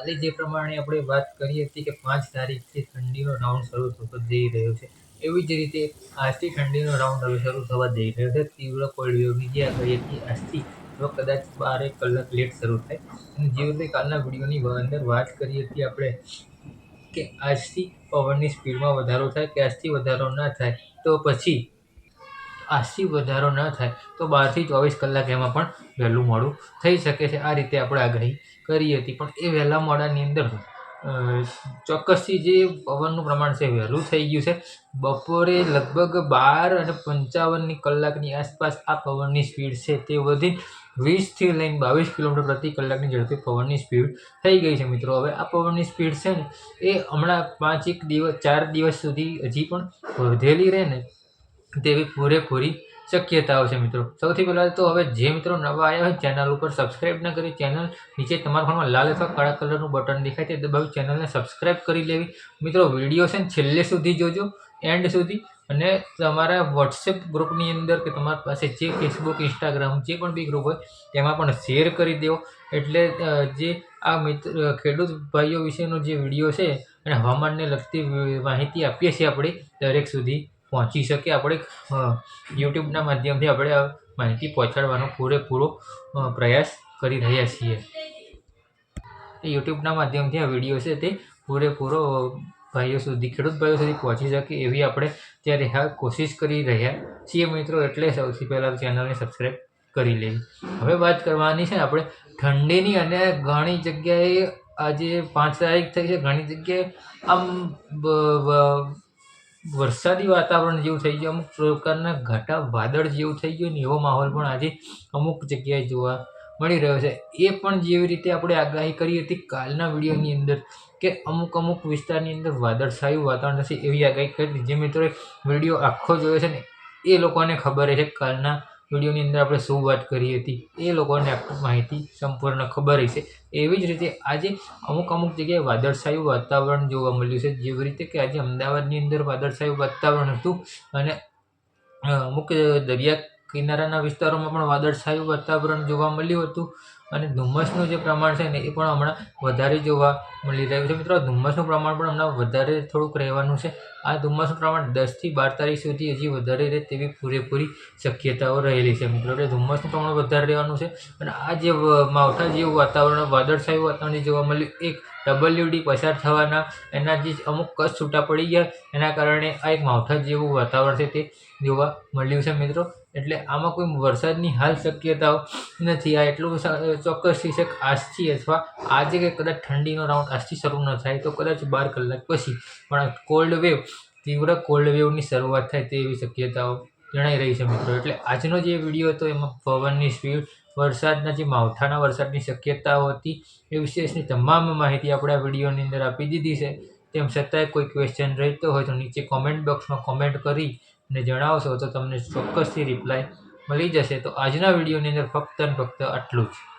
કાલે જે પ્રમાણે આપણે વાત કરી હતી કે પાંચ તારીખથી ઠંડીનો રાઉન્ડ શરૂ થતો જઈ રહ્યો છે. એવી જ રીતે આજથી ઠંડીનો રાઉન્ડ હવે શરૂ થવા જઈ રહ્યો છે. તીવ્ર કોલ્ડ વેવની જે આગાહી હતી આજથી તો કદાચ બારેક કલાક લેટ શરૂ થાય. અને જે રીતે કાલના વિડીયોની અંદર વાત કરી હતી આપણે કે આજથી પવનની સ્પીડમાં વધારો થાય કે આજથી વધારો ના થાય. તો પછી આજથી વધારો ન થાય તો બારથી ચોવીસ કલાક એમાં પણ વહેલું મોડું થઈ શકે છે. આ રીતે આપણે આગાહી કરી હતી. પણ એ વહેલા મોડાની અંદર ચોક્કસથી જે પવનનું પ્રમાણ છે વહેલું થઈ ગયું છે. બપોરે લગભગ બાર અને પંચાવનની કલાકની આસપાસ આ પવનની સ્પીડ છે તે વધી વીસથી લઈને બાવીસ કિલોમીટર પ્રતિ કલાકની ઝડપે પવનની સ્પીડ થઈ ગઈ છે મિત્રો. હવે આ પવનની સ્પીડ છે ને એ હમણાં પાંચ એક દિવસ, ચાર દિવસ સુધી હજી પણ વધેલી રહે ને તેવી પૂરેપૂરી શક્યતાઓ છે મિત્રો. સૌથી પહેલાં તો હવે જે મિત્રો નવા આવ્યા હોય ચેનલ ઉપર સબસ્ક્રાઈબ ન કરી ચેનલ નીચે તમારા ફોનમાં લાલ અથવા કાળા કલરનું બટન દેખાય તે દબાવી ચેનલને સબસ્ક્રાઇબ કરી લેવી. મિત્રો વીડિયો છે ને છેલ્લે સુધી જોજો, એન્ડ સુધી. અને તમારા વોટ્સએપ ગ્રુપની અંદર કે તમારી પાસે જે ફેસબુક, ઇન્સ્ટાગ્રામ, જે પણ બી ગ્રુપ હોય, તેમાં પણ શેર કરી દેવો. એટલે જે આ મિત્ર ખેડૂત ભાઈઓ વિશેનો જે વીડિયો છે અને હવામાનને લગતી માહિતી આપીએ છીએ આપણે દરેક સુધી. પહોંચી શકે આપણે યુટ્યુબના માધ્યમથી આપણે આ માહિતી પહોંચાડવાનો પૂરેપૂરો પ્રયાસ કરી રહ્યા છીએ. યુટ્યુબના માધ્યમથી આ વીડિયો છે તે પૂરેપૂરો ભાઈઓ સુધી, ખેડૂત ભાઈઓ સુધી પહોંચી શકે એવી આપણે ત્યારે હા, કોશિશ કરી રહ્યા છીએ મિત્રો. એટલે સૌથી પહેલાં ચેનલને સબસ્ક્રાઈબ કરી લેવી. હવે વાત કરવાની છે આપણે ઠંડીની અને ઘણી જગ્યાએ આજે પાંચ તારીખ થઈ છે. ઘણી જગ્યાએ આમ વરસાદી વાતાવરણ જેવું થઈ ગયું. અમુક પ્રકારના ઘાટા વાદળ જેવું થઈ ગયું ને એવો માહોલ પણ આજે અમુક જગ્યાએ જોવા મળી રહ્યો છે. એ પણ જેવી રીતે આપણે આગાહી કરી હતી કાલના વિડીયોની અંદર કે અમુક અમુક વિસ્તારની અંદર વાદળછાયું વાતાવરણ થશે એવી આગાહી કરી જે મિત્રોએ વીડિયો આખો જોયો છે ને એ લોકોને ખબર છે કાલના વિડીયોની અંદર આપણે શું વાત કરી હતી એ લોકોને માહિતી સંપૂર્ણ ખબર હશે. એવી જ રીતે આજે અમુક અમુક જગ્યાએ વાદળછાયું વાતાવરણ જોવા મળ્યું છે. જેવી રીતે કે આજે અમદાવાદની અંદર વાદળછાયું વાતાવરણ હતું અને અમુક દરિયા કિનારાના વિસ્તારોમાં પણ વાદળછાયું વાતાવરણ જોવા મળ્યું હતું. અને ધુમ્મસનું જે પ્રમાણ છે ને, એ પણ હમણાં વધારે જોવા મળી રહ્યું છે. મિત્રો, ધુમ્મસનું પ્રમાણ પણ હમણાં વધારે થોડુંક રહેવાનું છે. આ ધુમ્મસનું પ્રમાણ દસથી બાર તારીખ સુધી હજી વધારે રહે તેવી પૂરેપૂરી શક્યતાઓ રહેલી છે. મિત્રો, એટલે ધુમ્મસનું પ્રમાણ વધારે રહેવાનું છે. અને આ જે માવઠા જેવું વાતાવરણ, વાદળછાયું વાતાવરણ જોવા મળ્યું, એક ડબલ્યુડી પસાર થવાના, એના જે અમુક કચ્છ છૂટા પડી ગયા, એના કારણે આ એક માવઠા જેવું વાતાવરણ છે તે જોવા મળ્યું છે મિત્રો. એટલે આમાં કોઈ વરસાદની હાલ શક્યતાઓ નથી. આ એટલું ચોક્કસ ચોક્કસથી છે આજથી અથવા આજે કે કદાચ ઠંડીનો રાઉન્ડ આજથી શરૂ ન થાય, તો કદાચ બાર કલાક પછી. પણ કોલ્ડ વેવ તીવ્ર કોલ્ડ વેવની શરૂઆત થાય તેવી શક્યતાઓ જણાઈ રહી છે મિત્રો. એટલે આજનો જે વીડિયો હતો, એમાં પવનની સ્પીડ વરસાદના જે માવઠાના વરસાદની શક્યતાઓ હતી, એ વિશેષની તમામ માહિતી આપણે આ વિડીયોની અંદર આપી દીધી છે. તેમ છતાંય કોઈ ક્વેશ્ચન રહેતો હોય તો નીચે કોમેન્ટ બોક્સમાં કોમેન્ટ કરી અને જણાવશો તો તમને ચોક્કસથી રિપ્લાય મળી જશે. તો આજના વિડીયોની અંદર ફક્ત ને ફક્ત આટલું જ.